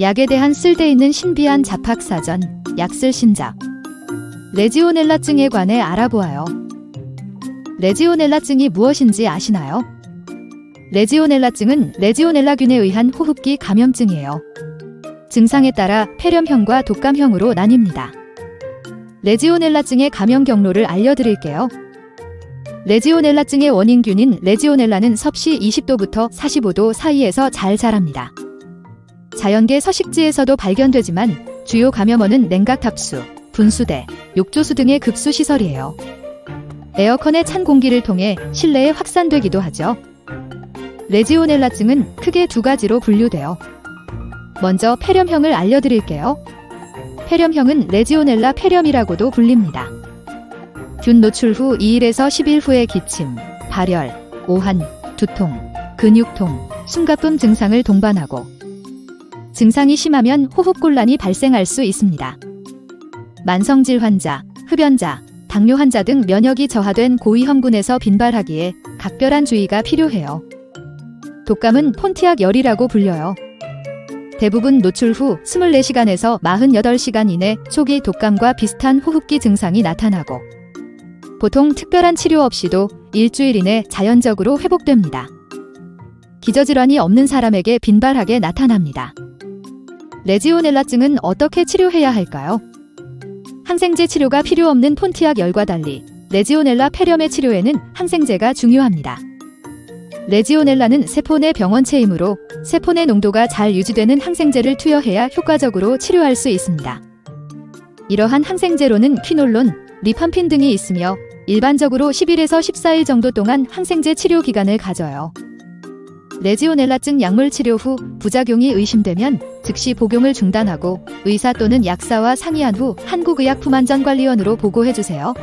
약에 대한 쓸데있는 신비한 잡학사전, 약쓸 신작. 레지오넬라증에 관해 알아보아요. 레지오넬라증이 무엇인지 아시나요? 레지오넬라증은 레지오넬라균에 의한 호흡기 감염증이에요. 증상에 따라 폐렴형과 독감형으로 나뉩니다. 레지오넬라증의 감염 경로를 알려드릴게요. 레지오넬라증의 원인균인 레지오넬라는 섭씨 20도부터 45도 사이에서 잘 자랍니다. 자연계 서식지에서도 발견되지만 주요 감염원은 냉각탑수, 분수대, 욕조수 등의 급수 시설이에요. 에어컨의 찬 공기를 통해 실내에 확산되기도 하죠. 레지오넬라증은 크게 두 가지로 분류돼요. 먼저 폐렴형을 알려드릴게요. 폐렴형은 레지오넬라 폐렴이라고도 불립니다. 균 노출 후 2일에서 10일 후에 기침, 발열, 오한, 두통, 근육통, 숨가쁨 증상을 동반하고 증상이 심하면 호흡곤란이 발생할 수 있습니다. 만성질 환자, 흡연자, 당뇨 환자 등 면역이 저하된 고위험군에서 빈발하기에 각별한 주의가 필요해요. 독감은 폰티악 열이라고 불려요. 대부분 노출 후 24시간에서 48시간 이내 초기 독감과 비슷한 호흡기 증상이 나타나고 보통 특별한 치료 없이도 일주일 이내 자연적으로 회복됩니다. 기저질환이 없는 사람에게 빈발하게 나타납니다. 레지오넬라증은 어떻게 치료해야 할까요? 항생제 치료가 필요 없는 폰티악 열과 달리 레지오넬라 폐렴의 치료에는 항생제가 중요합니다. 레지오넬라는 세포 내 병원체이므로 세포 내 농도가 잘 유지되는 항생제를 투여해야 효과적으로 치료할 수 있습니다. 이러한 항생제로는 퀴놀론, 리팜핀 등이 있으며 일반적으로 10일에서 14일 정도 동안 항생제 치료 기간을 가져요. 레지오넬라증 약물 치료 후 부작용이 의심되면 즉시 복용을 중단하고 의사 또는 약사와 상의한 후 한국의약품안전관리원으로 보고해 주세요.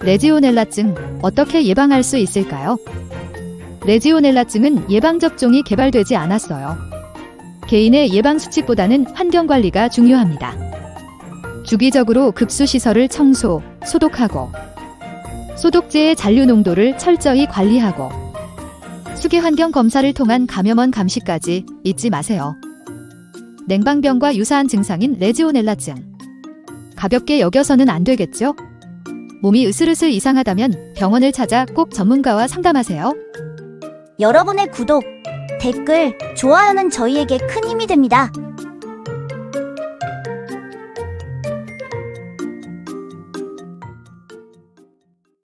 레지오넬라증 어떻게 예방할 수 있을까요? 레지오넬라증은 예방접종이 개발되지 않았어요. 개인의 예방 수칙보다는 환경 관리가 중요합니다. 주기적으로 급수 시설을 청소, 소독하고 소독제의 잔류 농도를 철저히 관리하고 수계 환경 검사를 통한 감염원 감시까지 잊지 마세요. 냉방병과 유사한 증상인 레지오넬라증. 가볍게 여겨서는 안 되겠죠? 몸이 으슬으슬 이상하다면 병원을 찾아 꼭 전문가와 상담하세요. 여러분의 구독, 댓글, 좋아요는 저희에게 큰 힘이 됩니다.